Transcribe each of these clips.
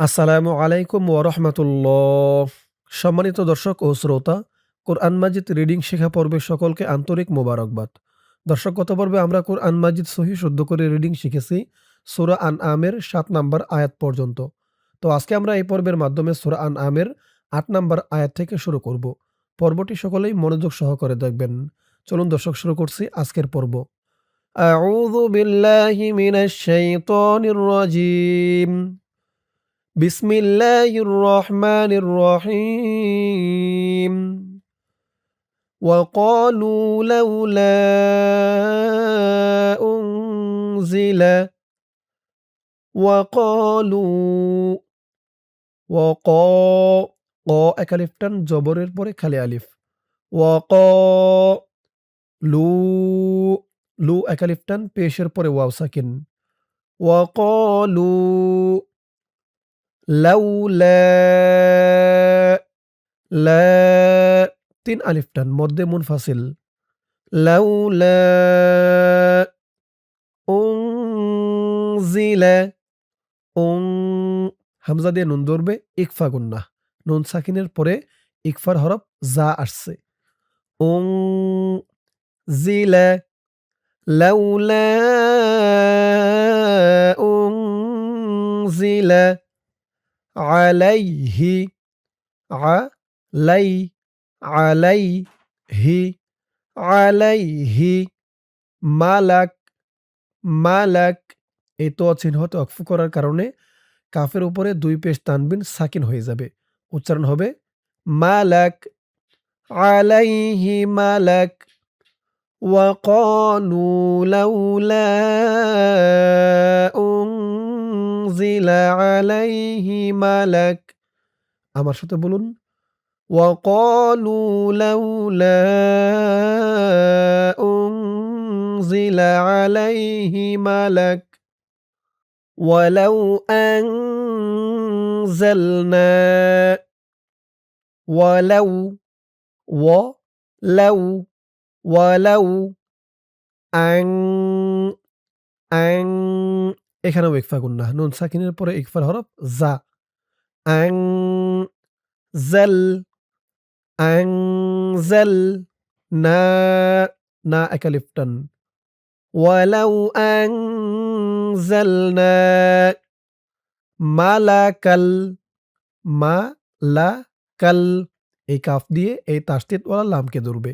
আসসালামু আলাইকুম ওরহমতুল্লাহ সম্মানিত দর্শক ও শ্রোতা কোরআন মাজিদ রিডিং শেখা পর্বে সকলকে আন্তরিক মোবারকবাদ দর্শক গত পর্বে আমরা কোরআন মাজিদ সহি শুদ্ধ করে রিডিং শিখেছি সুরা আন আমের সাত নাম্বার আয়াত পর্যন্ত তো আজকে আমরা এই পর্বের মাধ্যমে সুরা আন আমের আট নাম্বার আয়াত থেকে শুরু করব পর্বটি সকলেই মনোযোগ সহকারে দেখবেন চলুন দর্শক শুরু করছি আজকের পর্ব أعوذ بالله من الشيطان الرجيم بسم الله الرحمن الرحيم وقالوا لولا أنزل وقالوا وقا ক এক আলিফ টান জবরের পরে খালি আলিফ ওয়াক লু লু এক আলিফ টান পেশের পরে ওয়াও সাকিন ওয়াকলু লাউলা লা তিন আলিফ টান, মধ্যে মুনফাসিল, লাউলা, উনজিলা, উন, হামজা দিয়ে নুন ধরবে, ইকফা গুন্না। নুন সাকিনের পরে ইকফার হরফ যা আসছে। উং জিলা লাউলা, উনজিলা আলাইহি আলাই আলাইহি আলাইহি মালাক মালাক এই তো চিহ্নতে অক্ফ করার কারণে কাফের উপরে দুই পেশ তানবিন সাকিন হয়ে যাবে উচ্চারণ হবে মালাক আলাইহি মালাক وقالوا لولا أنزل عليه ملك আমার সাথে বলুন وقالوا لولا أنزل عليه ملك ولو أنزلنا ولو ولو ولو أن أن এখানেও ইকফা গুন্না নুন সাকিনের পরে ইকফার হরফ জা। আং জেল। আং জেল। না না একালিফটন ওয়ালাউ আং জেল না। মালাকাল। মা লা কাল এই কাফ দিয়ে এই তাস্তিত ওয়ালা লামকে ধরবে।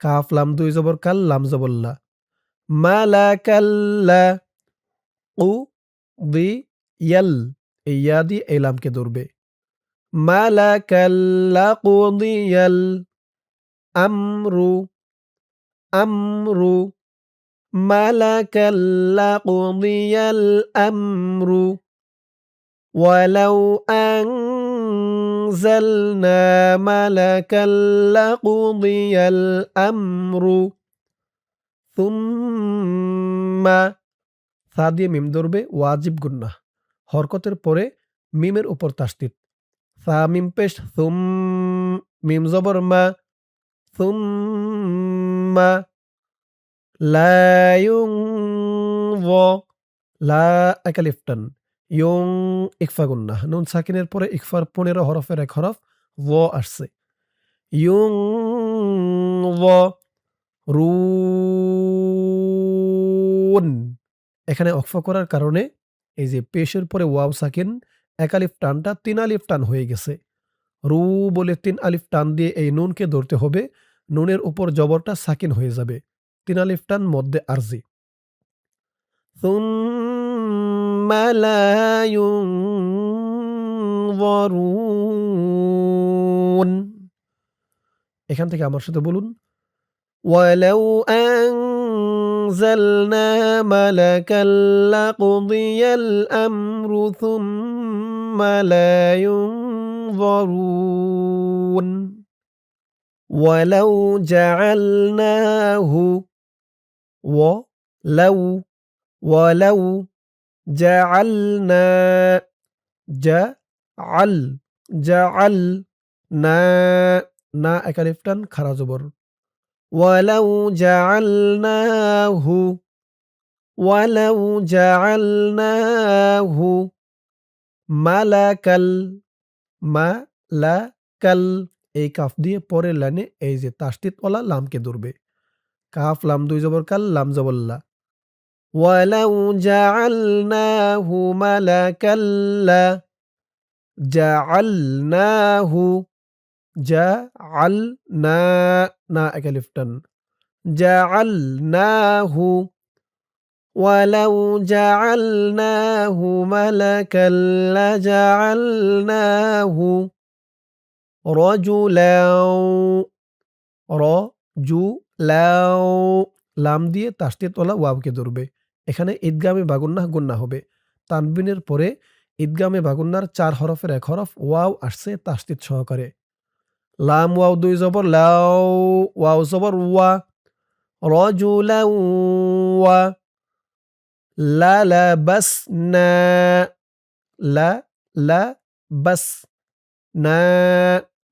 কাফ, লাম দুই জবর কাল, লাম মা লা। মালাকাল্লা উ দি ইয়াল এই ইয়া দিয়ে এই লামকে ধরবে মালাকাল্লা কুদিয়াল আমরু আমরু মালাকাল্লা কুদিয়াল আমরু ولو أنزلنا ملكا لقضي الأمر ثم সা দিয়ে মিম ধরবে ওয়াজিব গুন্না। হরকতের পরে মিমের উপর তাস্তিত সা মিম পেশ, সুম মিম জবর মা সুম্মা লা ইউনয লা একালিফটান ইয়ং ইকফা গুন্না। নুন সাকিনের পরে ইকফার পনেরো হরফের এক হরফ ও আসছে। ইয়ং রুন। এখানে অক্ষ করার কারণে এই যে পেশের পরে ওয়াও সাকিন, এক আলিফ টানটা তিন আলিফ টান হয়ে গেছে। রু বলে তিন আলিফ টান দিয়ে এই নুনকে ধরতে হবে, নুনের উপর জবরটা সাকিন হয়ে যাবে। তিন আলিফ টান মধ্যে আরজি। এখান থেকে আমার সাথে বলুন, ওয়ালাউ আন أنزلنا ملكا لقضي الأمر ثم لا ينظرون. ولو جعلناه ولو ولو جعلنا جعل جعلنا نا أكلفتن خرازبر ولو جعلناه ولو جعلناه মালাকাল মালাকাল এই কাফ দিয়ে পরের লাইনে এই যে তাসদিদওয়ালা লামকে ধরবে কাফ লাম দুই জবর কাল লাম জবর লা ওয়ালাউ জাআলনাহু মালাকাল্লা জাআলনাহু জাআলনা না একালিফ টান জাআলনাহু ولو جعلناه ملكا لجعلناه رجلا রজুলাও লাম দিয়ে তাসদিদওয়ালা ওয়াবকে ধরবে এখানে ঈদগামে বাগুন্নাহ গুন্না হবে তানবিনের পরে ঈদগামে বাগুন্নার চার হরফের এক হরফ ওয়াও আসছে তাসদিদ সহকারে লাম ওয়াও দুই জবর লাও ওয়াও জবর ওয়া রজুলাও ওয়া লা লা বাস না লা লা বাস না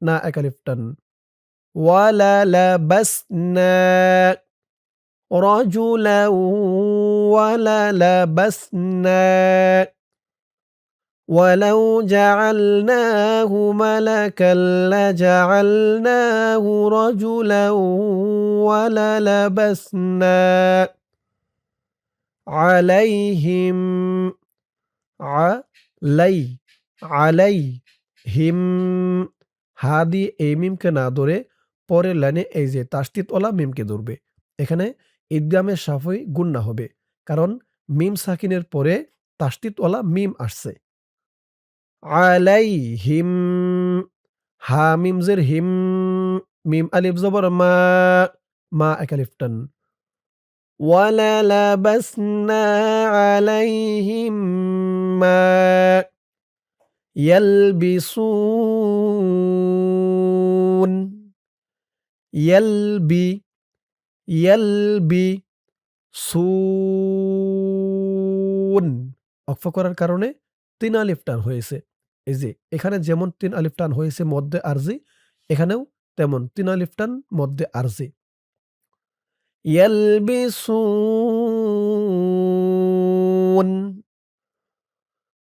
না একালিফ টান ওয়ালা ولو جعلناه ملكا لجعلناه رجلا وللبسنا عليهم علي عليهم হা দিয়ে এই মিমকে না ধরে পরের লাইনে এই যে তাসদিদওয়ালা মিমকে ধরবে এখানে ঈদগামের সাফই গুন্না হবে কারণ মিম সাকিনের পরে তাসদিদওয়ালা মিম আসছে আলাইহিম হা মিমজের হিম মিম আলিফ জবর মা মা একালিফ টান وللبسنا عليهم ما يلبسون يلبي يلبي সুন অক্ফ করার কারণে তিন আলিফ টান হয়েছে এই যে এখানে যেমন তিন আলিফ টান হয়েছে মধ্যে আরজি এখানেও তেমন তিন আলিফ টান মধ্যে আরজি يلبسون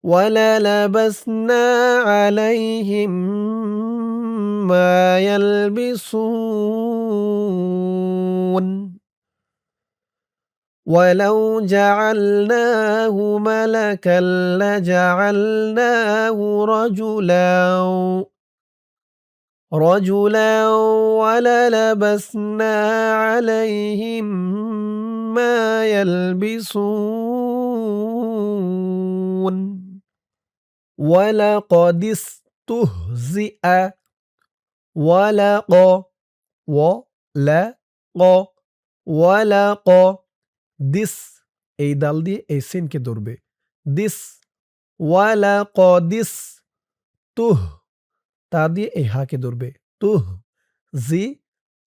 وللبسنا عليهم ما يلبسون ولو جعلناه ملكا لجعلناه رجلا رجلا وللبسنا عليهم ما يلبسون. ولقد استهزئ ولق ولق ولق দিস, এই দাল দিয়ে এই সিনকে ধরবে। দিস ওয়ালাক দিস তুহ, তা দিয়ে এই হাকে ধরবে। তুহ, জি,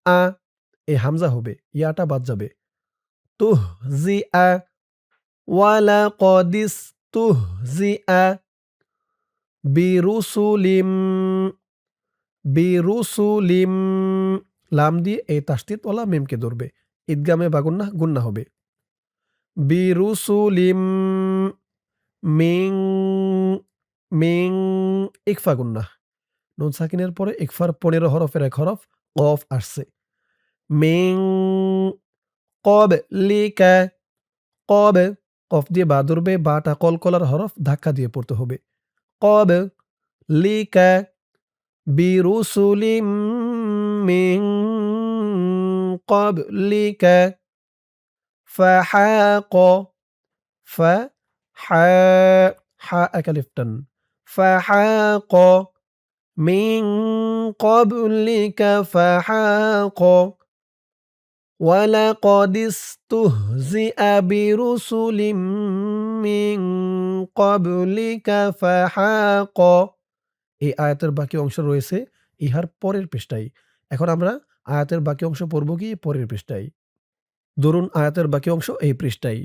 আ, এই হামজা হবে, ইয়াটা বাদ যাবে। তুহ, জি, আ, ওয়ালা কদিস, তুহ, জি, আ, বিরুসুলিম বিরুসুলিম, লাম দিয়ে এই তাস্তিত ওলা মেমকে ধরবে। ঈদগামে বাগুন্না গুন্না হবে। বিরুসুলিম মিং মিং ইকফা গুন্না নুন সাকিনের পরে ইকফার পনেরো হরফের এক হরফ, কফ আসছে। মিং, কব, লিকা, কব, কফ দিয়ে বা ধরবে, বাটা কলকলার হরফ ধাক্কা দিয়ে পড়তে হবে। কব, লিকা, বিরুসুলিম মিং, কব, লিকা فحاق فحا حاء كلفتن فحاق من قبلك فحاق ولقد استهزئ برسل من قبلك فحاق এই আয়াতের বাকি অংশ রয়েছে ইহার পরের পৃষ্ঠায় এখন আমরা আয়াতের বাকি অংশ পড়ব কি পরের পৃষ্ঠায় ধরুন আয়াতের বাকি অংশ এই পৃষ্ঠায়,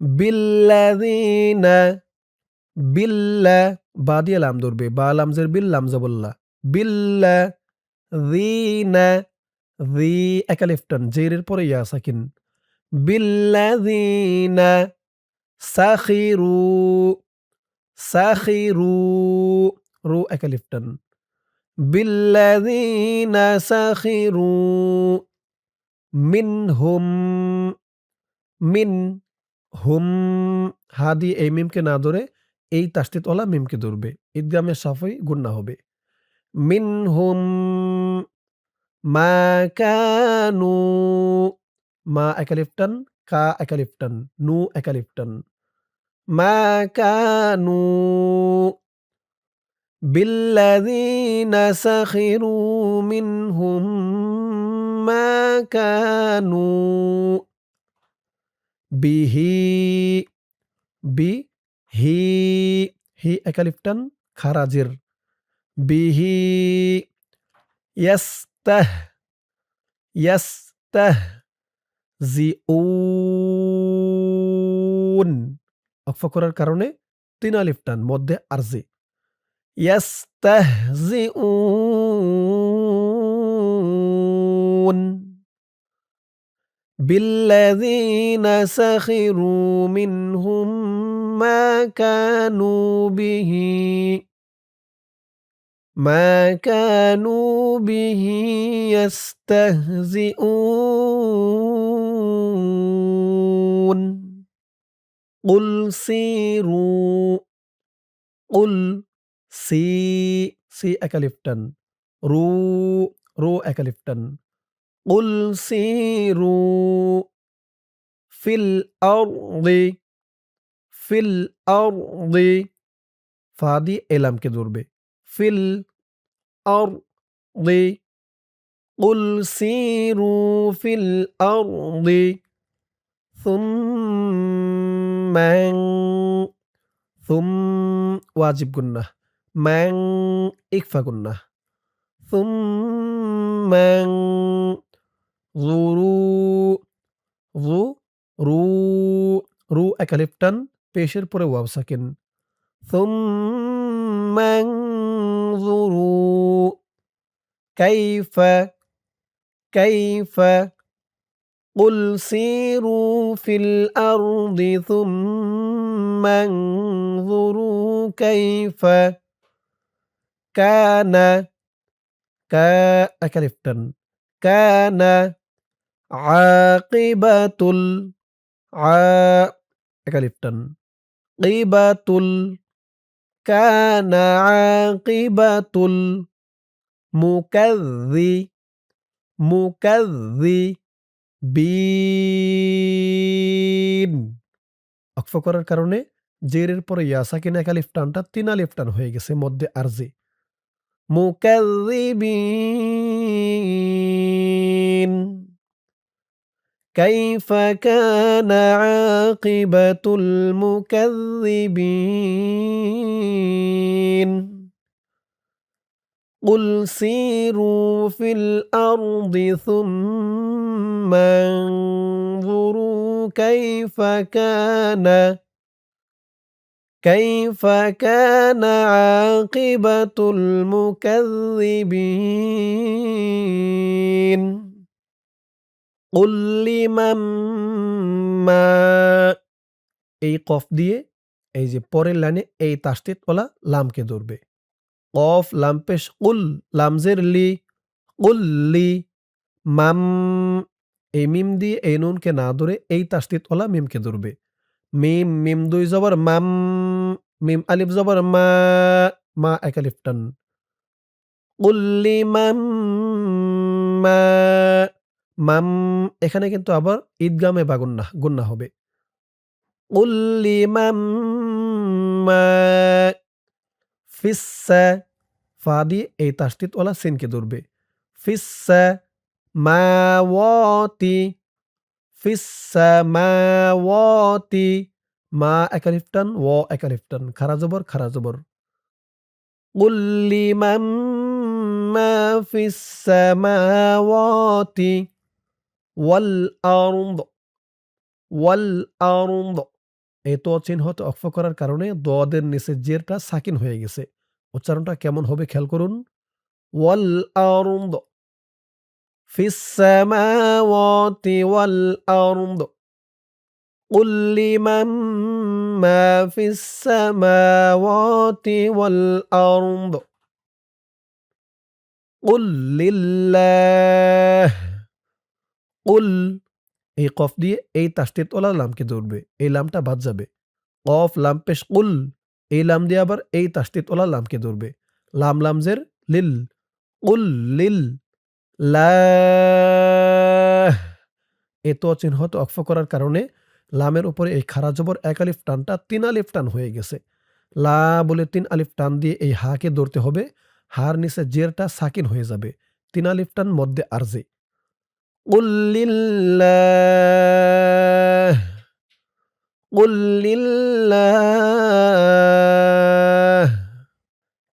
বিল্লাযীনা, বিল্লা বা দিয়ে লাম ধরবে, বা লামজের বিল লামজাবল্লা বিল্লা যিনা জি একালিফটান জেরের পরে ইয়া সাকিন, বিল্লাযীনা, সাখিরু সাখিরু রু, একা লিফটান বিল্লাযীনা মিন হুম মিন হুম হা দিয়ে এই মিমকে না ধরে এই তাস্তিতওয়ালা মিমকে ধরবে। ঈদগামে সাফই গুন্না হবে। মিন হুম মা কানু, মা একালিফটান, কা একালিফটান, নু একালিফটান। মা কানু বিল্লাদিনা সাখিরু মিনহুম মা কানু। বিহি বি হি হি একালিপটান, খারাজের। বিহি, ইয়াস্তাহ ইয়াস্তাহ, জিউন। অক্ফ করার কারণে তিন মধ্যে টান মধ্যে আরজি। ইয়াস্তাহজিউন يؤمنون بالذين سخروا منهم ما كانوا به ما كانوا به يستهزئون. قل سيروا قل سي سي اكلفتن رو رو اكلفتن قل سيروا في الأرض في الأرض فهذه كدور كدربة في الأرض قل سيروا في الأرض ثم ثم واجب قلنا. من إكفى قلنا. ثم জুরু জু রু রু একালিফটান পেশের পরে ওয়াও সাকিন ثم انظروا كيف كيف قل سيروا في الأرض ثم انظروا كيف كان كا أكلفتن كان আকিবাতুল আ একালিফটান কিবাতুল কানা আকিবাতুল মুকাজ্জি মুকাজ্জি বিন। অক্ফ করার কারণে জেরের পরে ইয়াসাকিন একালিফ টানটা তিন আলিফ টান হয়ে গেছে মধ্যে আরজি। মুকাজ্জিবিন كيف كان عاقبة المكذبين؟ قل سيروا في الأرض ثم انظروا كيف كان كيف كان عاقبة المكذبين. উল্লিমাম্মা এই কফ দিয়ে এই যে পরের লাইনে এই তাস্তিত ওলা লামকে ধরবে। কফ লাম পেশ উল লামজের লি উল্লি মাম। এই মিম দিয়ে এই নুনকে না ধরে এই তাস্তিত ওলা মিমকে ধরবে। মিম মিম দুই জবর মাম, মিম আলিফ জবর মা মা এক আলিফ টান। উল্লি মাম মা। মাম, এখানে কিন্তু আবার ঈদগামে বা গুন্না গুন্না হবে। উল্লি মাম ফিসা ফা দিয়ে এই তাস্তিত ওলা সিনকে ধরবে। ফিসা মাওয়াতি ফিসা মাওয়াতি, মা একালিফটান ও একালিফটান খারা জবর খারা জবর। মাম মা ফিসা মাওয়াতি ওয়াল আরুন্দ ওয়াল আরুন্দ এই তো চিহ্নতে অক্ষ করার কারণে দদের নিচে জেরটা সাকিন হয়ে গেছে উচ্চারণটা কেমন হবে খেয়াল করুন ওয়াল আরুন্দ في السماوات والأرض قل لمن ما في السماوات والأرض قل لله قل এই কফ দিয়ে এই তাসদিদ ওলা লামকে ধরবে, এই লামটা বাদ যাবে। কফ লাম পেশ কুল, এই লাম দিয়ে আবার এই তাসদিদ ওলা লামকে ধরবে। লাম লামজের লিল উল লিল এ তো চিহ্নত অক্ষ করার কারণে লামের উপরে এই খারা জবর এক আলিফ টানটা তিন আলিফ টান হয়ে গেছে। লা বলে তিন আলিফ টান দিয়ে এই হাকে ধরতে হবে, হার নিচে জেরটা সাকিন হয়ে যাবে, তিন আলিফ টান মধ্যে আরজে قل لله قل لله.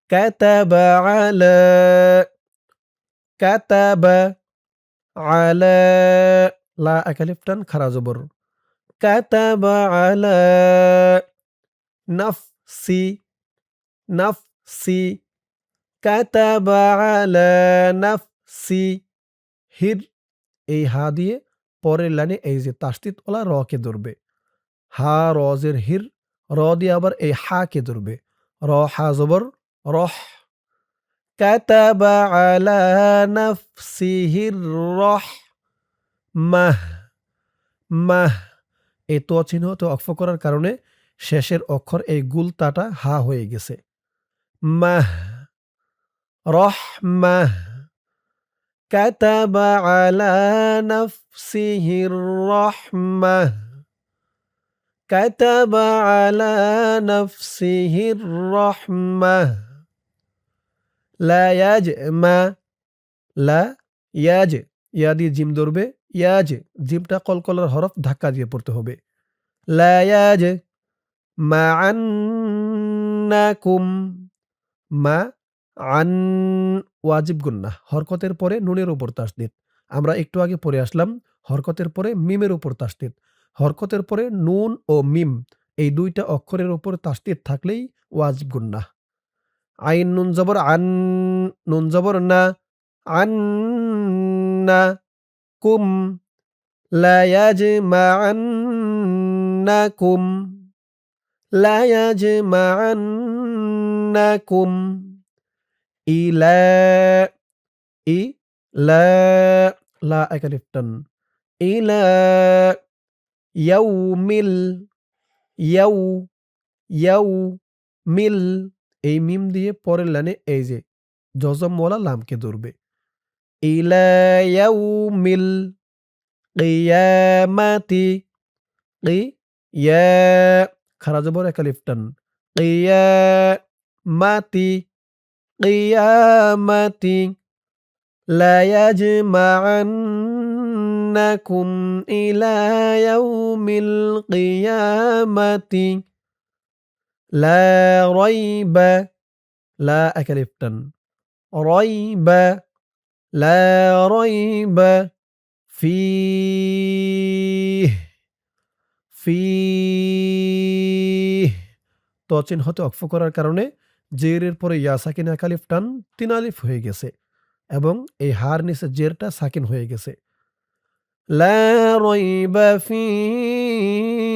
كتب على كتب على. لا أكلفتن خرازبر كتب على نفسي نفسي. كتب على نفسي هر এই হা দিয়ে পরের লাইনে এই যে তাস্তিত ওলা র কে ধরবে হা রজের হির র দিয়ে আবার এই হা কে ধরবে র হা জবর রহ كتب على نفسه الرحمة মাহ এই তো চিহ্ন তো অক্ষ করার কারণে শেষের অক্ষর এই গুলতাটা হা হয়ে গেছে মাহ রহমাহ كتب على نفسه الرحمة كتب على نفسه الرحمة لا يجمع لا ইয়াজ ইয়া দিয়ে জিম ধরবে ইয়াজ জিমটা কলকলার হরফ ধাক্কা দিয়ে পড়তে হবে লা ইয়াজ মা আন্নাকুম মা আন ওয়াজিব গুন্না। হরকতের পরে নুনের উপর তাসদিদ। আমরা একটু আগে পড়ে আসলাম, হরকতের পরে মিমের উপর তাসদিদ। হরকতের পরে নুন ও মিম, এই দুইটা অক্ষরের ওপর তাসদিদ থাকলেই ওয়াজিব গুন্না। আইন নুন জবর, আন নুন জবর না, আন না, কুম লায়াজমাআন্নাকুম লায়াজমাআন্নাকুম ই ইলা ইলা লা একালিফ টান ইলা ইয়াউমিল, ইয়াউ ইয়াউ মিল এই মিম দিয়ে পরের লাইনে এই যে জজমওয়ালা লামকে ধরবে। ইলা ইয়াউমিল, কিয়ামাতি, কি, ইয়া খারাজবর একালিফ টান মাতি কিয়ামাতি لا يجمعنكم إلى يوم القيامة لا ريب لا أكلفتن ريب لا ريب فيه فيه তো চিহ্নতে অক্ষ করার কারণে জেরের পরে ইয়া সাকিন একালিফ টান তিন আলিফ হয়ে গেছে এবং এই হার নিচে জেরটা সাকিন হয়ে গেছে لا ريب فيه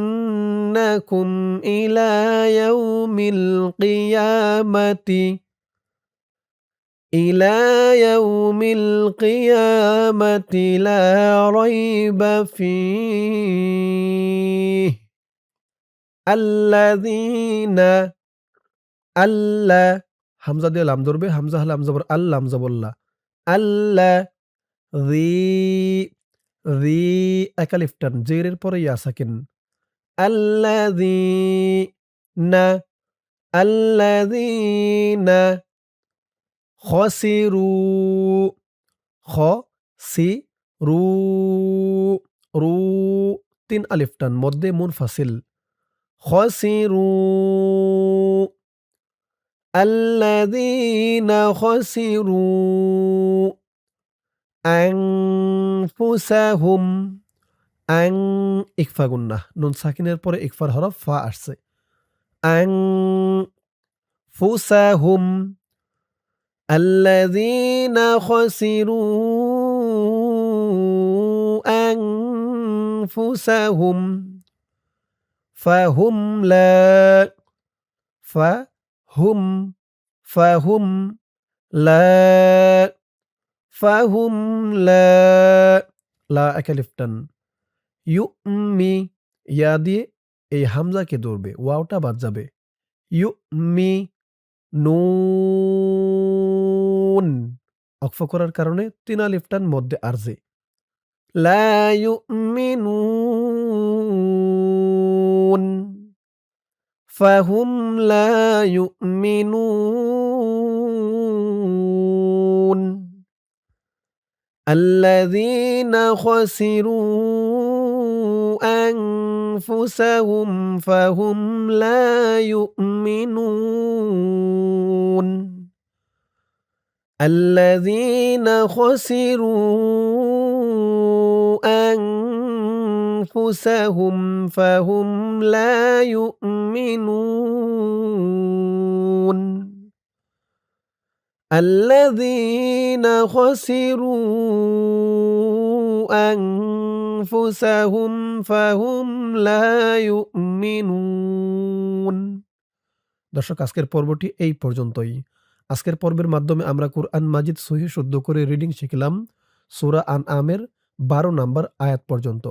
ليجمعنكم إلى يوم القيامة إلى يوم القيامة لا ريب فيه الذين আল্লাহ হামজা দিয়ে লাম ধরবে হামজা হলে হামজা বর আল্লাহ হামজা বললা আল্লাহ রি রি একালিফটান জেরের পরে ইয়া সাকিন আল্লাযীনা আল্লাযীনা খসিরু খ সি রু রু তিন আলিফটান মধ্যে মুনফাসিল خسروا الذين خسروا أنفسهم আং ইকফা গুন্না নুন সাকিনের পরে ইকফার হরফ ফা আসছে আং ফুসাহুম الذين خسروا أنفسهم فهم لا فهم فهم لا فهم لا লা একা লিফটান ইউমি ইয়া দিয়ে এই হামজাকে ধরবে ওয়াওটা বাদ যাবে ইউমি নুন অক্ফ করার কারণে তিনা লিফটান মধ্যে আরজে লা ইউমিনুন ফাহুম লা ইউমিনুন الذين خسروا أنفسهم فهم لا يؤمنون. الذين خسروا أنفسهم فهم لا يؤمنون. الذين خسروا أنفسهم فهم لا يؤمنون দর্শক আজকের পর্বটি এই পর্যন্তই আজকের পর্বের মাধ্যমে আমরা কুরআন মাজিদ সহি শুদ্ধ করে রিডিং শিখলাম সুরা আন আমের বারো নাম্বার আয়াত পর্যন্ত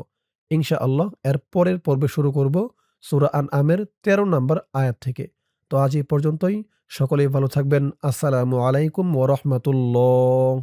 ইনশা আল্লাহ এর পরের পর্বে শুরু করব সুরা আন আমের তেরো নাম্বার আয়াত থেকে তো আজ এই পর্যন্তই সকলেই ভালো থাকবেন আসসালামু আলাইকুম ওরহমতুল্লাহ